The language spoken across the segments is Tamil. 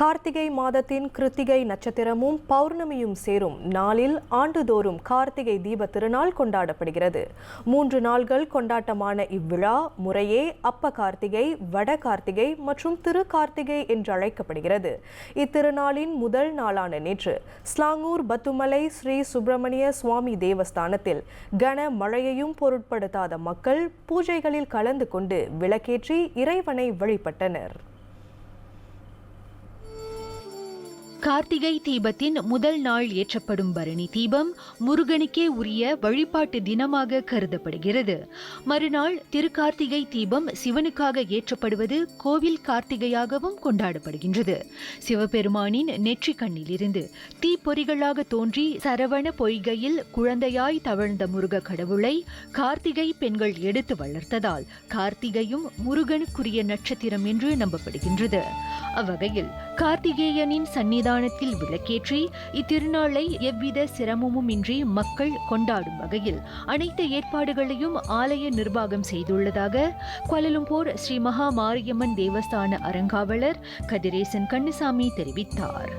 கார்த்திகை மாதத்தின் கிருத்திகை நட்சத்திரமும் பௌர்ணமியும் சேரும். நாளில் ஆண்டுதோறும் கார்த்திகை தீப திருநாள் கொண்டாடப்படுகிறது. மூன்று நாள்கள் கொண்டாட்டமான இவ்விழா முறையே அப்ப கார்த்திகை வட கார்த்திகை மற்றும் திரு கார்த்திகை என்று அழைக்கப்படுகிறது. இத்திருநாளின் முதல் நாளான நேற்று ஸ்லாங்கூர் பத்துமலை ஸ்ரீ சுப்பிரமணிய சுவாமி தேவஸ்தானத்தில் கன மழையையும் பொருட்படுத்தாத மக்கள் பூஜைகளில் கலந்து கொண்டு விளக்கேற்றி இறைவனை வழிபட்டனர். கார்த்திகை தீபத்தின் முதல் நாள் ஏற்றப்படும் பரணி தீபம் முருகனுக்கே உரிய வழிபாட்டு தினமாக கருதப்படுகிறது. மறுநாள் திருக்கார்த்திகை தீபம் சிவனுக்காக ஏற்றப்படுவது கோவில் கார்த்திகையாகவும் கொண்டாடப்படுகின்றது. சிவபெருமானின் நெற்றி கண்ணிலிருந்து தீப்பொறிகளாக தோன்றி சரவண பொய்கையில் குழந்தையாய் தவழ்ந்த முருக கடவுளை கார்த்திகை பெண்கள் எடுத்து வளர்த்ததால் கார்த்திகையும் முருகனுக்குரிய நட்சத்திரம் என்று நம்பப்படுகின்றது. அவ்வகையில் கார்த்திகேயனின் சன்னிதானத்தில் விளக்கேற்றி இத்திருநாளை எவ்வித சிரமமும் இன்றி மக்கள் கொண்டாடும் வகையில் அனைத்து ஏற்பாடுகளையும் ஆலய நிர்வாகம் செய்துள்ளதாக கோலலும்பூர் ஸ்ரீ மகா மாரியம்மன் தேவஸ்தான அரங்காவலர் கதிரேசன் கண்ணுசாமி தெரிவித்தார்.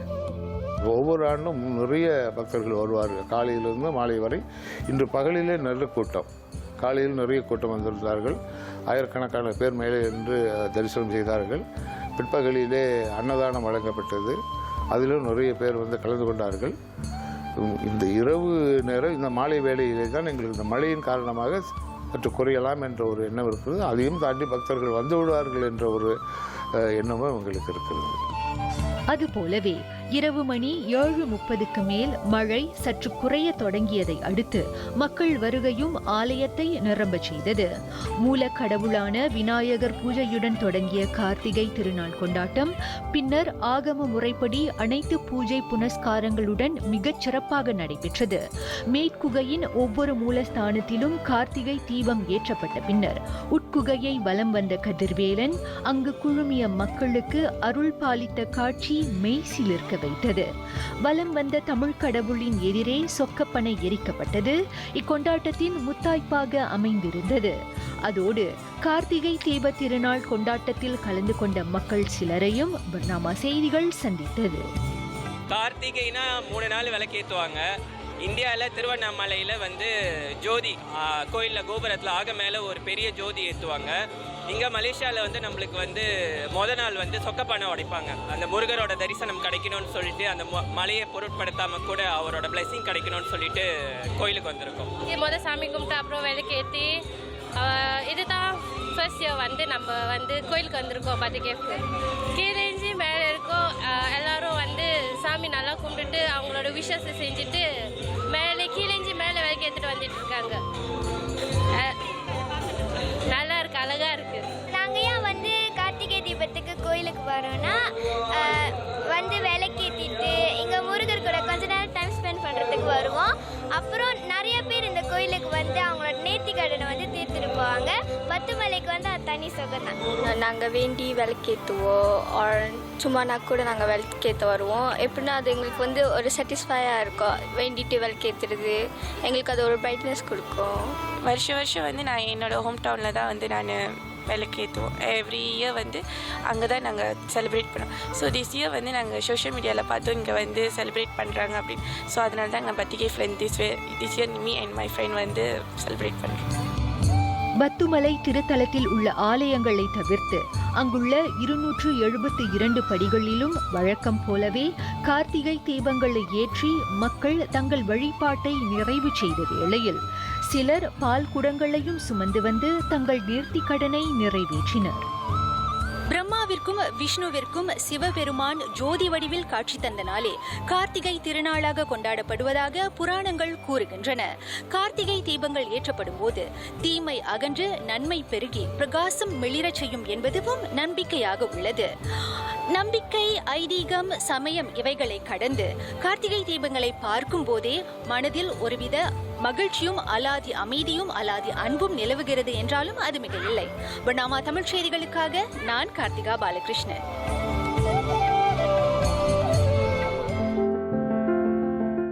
ஒவ்வொரு ஆண்டும் நிறைய பக்தர்கள் வருவார்கள். காலையிலிருந்து மாலை வரை இன்று பகலிலே நல்ல கூட்டம். காலையில் நிறைய கூட்டம் வந்திருந்தார்கள். ஆயிரக்கணக்கான பேர் மேலே என்று தரிசனம் செய்தார்கள். பிற்பகலிலே அன்னதானம் வழங்கப்பட்டது. அதிலும் நிறைய பேர் வந்து கலந்து கொண்டார்கள். இந்த இரவு நேரம் இந்த மாலை வேளையிலே தான் எங்களுக்கு இந்த மழையின் காரணமாக சற்று குறையலாம் என்ற ஒரு எண்ணம் இருக்கிறது. அதையும் தாண்டி பக்தர்கள் வந்து விடுவார்கள் என்ற ஒரு எண்ணமும் எங்களுக்கு இருக்கிறது. அதுபோலவே இரவு மணி ஏழு முப்பதுக்கு மேல் மழை சற்று குறைய தொடங்கியதை அடுத்து மக்கள் வருகையும் ஆலயத்தை நிரம்பச் செய்தது. மூல கடவுளான விநாயகர் பூஜையுடன் தொடங்கிய கார்த்திகை திருநாள் கொண்டாட்டம் பின்னர் ஆகம முறைப்படி அனைத்து பூஜை புனஸ்காரங்களுடன் மிகச் சிறப்பாக நடைபெற்றது. மேற்குகையின் ஒவ்வொரு மூலஸ்தானத்திலும் கார்த்திகை தீபம் ஏற்றப்பட்ட பின்னர் உட்குகையை வலம் வந்த கதிர்வேலன் அங்கு குழுமிய மக்களுக்கு அருள் பாலித்த காட்சி மெய் வைத்தது. வலம் வந்த தமிழ் கடவுளின் எதிரே சொக்கப்பனை எரிக்கப்பட்டது. இக்கொண்டாட்டத்தின் முத்தாய்ப்பாக அமைந்திருந்தது. அதோடு கார்த்திகை தீப திருநாள் கொண்டாட்டத்தில் கலந்து கொண்ட மக்கள் சிலரையும் பர்னாமா செய்திகள் சந்தித்தது. கார்த்திகைனா மூணு நாள் விளக்கேற்றுவாங்க இந்தியாவில் திருவண்ணாமலையில் வந்து ஜோதி கோயிலில் கோபுரத்தில் ஆக மேலே ஒரு பெரிய ஜோதி ஏற்றுவாங்க இங்கே மலேசியாவில் வந்து நம்மளுக்கு வந்து மொத நாள் வந்து சொக்கப்பானை உடைப்பாங்க. அந்த முருகரோட தரிசனம் கிடைக்கணும்னு சொல்லிட்டு அந்த மொ- மலையை பொருட்படுத்தாமல் கூட அவரோட பிளெஸிங் கிடைக்கணும்னு சொல்லிட்டு கோயிலுக்கு வந்திருக்கோம். முதல் மொதல் சாமி கும்பிட்டு அப்புறம் விளக்கேற்றி இதுதான் ஃபர்ஸ்ட் இயர் வந்து நம்ம வந்து கோயிலுக்கு வந்திருக்கோம் பத்திகேஃப்க்கு கீழேஞ்சி மேலே இருக்கோம் எல்லாரும் சாமி நல்லா கும்பிட்டுட்டு அவங்களோட விஷஸை செஞ்சுட்டு மேலே கீழேஞ்சி மேலே விளக்கேற்றிட்டு வந்துட்டு இருக்காங்க. நல்லா இருக்கு அழகா இருக்கு. நாங்கள் ஏன் வந்து கார்த்திகை தீபத்துக்கு கோயிலுக்கு வரோம்னா வந்து விளக்கேற்றிட்டு இங்கே முருகர் கூட கொஞ்ச நேரம் டைம் ஸ்பெண்ட் பண்ணுறதுக்கு வருவோம். அப்புறம் நிறைய பேர் இந்த கோயிலுக்கு வந்து அவங்களோட நேர்த்தி கடனை வந்து தீர்த்துட்டு போவாங்க. பத்துமலை தனி சுகம் தான் நாங்கள் வேண்டி விளக்கேற்றுவோம் ஆர் சும்மானா கூட நாங்கள் விளக்கேற்ற வருவோம். எப்படின்னா அது எங்களுக்கு வந்து ஒரு சாட்டிஸ்ஃபையாக இருக்கும். வேண்டிட்டு விளக்கேற்றுறது எங்களுக்கு அது ஒரு பிரைட்னஸ் கொடுக்கும். வருஷம் வருஷம் வந்து நான் என்னோட ஹோம் டவுனில் தான் வந்து நான் விளக்கேற்றுவோம் எவ்ரி இயர் வந்து அங்கே தான் நாங்கள் செலிப்ரேட் பண்ணோம் ஸோ திஸ் இயர் வந்து நாங்கள் சோஷியல் மீடியாவில் பார்த்தோம் இங்கே வந்து செலிப்ரேட் பண்ணுறாங்க அப்படின்னு. ஸோ அதனால தான் நாங்கள் பத்திகை friend this way this year me and my friend வந்து செலிப்ரேட் பண்ணுறோம் பத்துமலை திருத்தலத்தில் உள்ள ஆலயங்களை தவிர்த்து அங்குள்ள இருநூற்று எழுபத்து இரண்டு படிகளிலும் வழக்கம் போலவே கார்த்திகை தீபங்களை ஏற்றி மக்கள் தங்கள் வழிபாட்டை நிறைவு செய்த வேளையில் சிலர் பால் குடங்களையும் சுமந்து வந்து தங்கள் நேர்த்திக் கடனை நிறைவேற்றினர். பிரம்மாவிற்கும் விஷ்ணுவிற்கும் சிவபெருமான் ஜோதி வடிவில் காட்சி தந்த நாளே கார்த்திகை திருநாளாக கொண்டாடப்படுவதாக புராணங்கள் கூறுகின்றன. கார்த்திகை தீபங்கள் ஏற்றப்படும் போது தீமை அகன்று நன்மை பெருகி பிரகாசம் மிளிரச் செய்யும் என்பதுவும் நம்பிக்கையாக உள்ளது. நம்பிக்கை ஐதீகம் சமயம் இவைகளை கடந்து கார்த்திகை தீபங்களை பார்க்கும் போதே மனதில் ஒருவித மகிழ்ச்சியும் அலாதி அமைதியும் அலாதி அன்பும் நிலவுகிறது என்றாலும் அது மிக இல்லை பர்னாமா தமிழ் செய்திகளுக்காக நான் கார்த்திகா பாலகிருஷ்ணன்.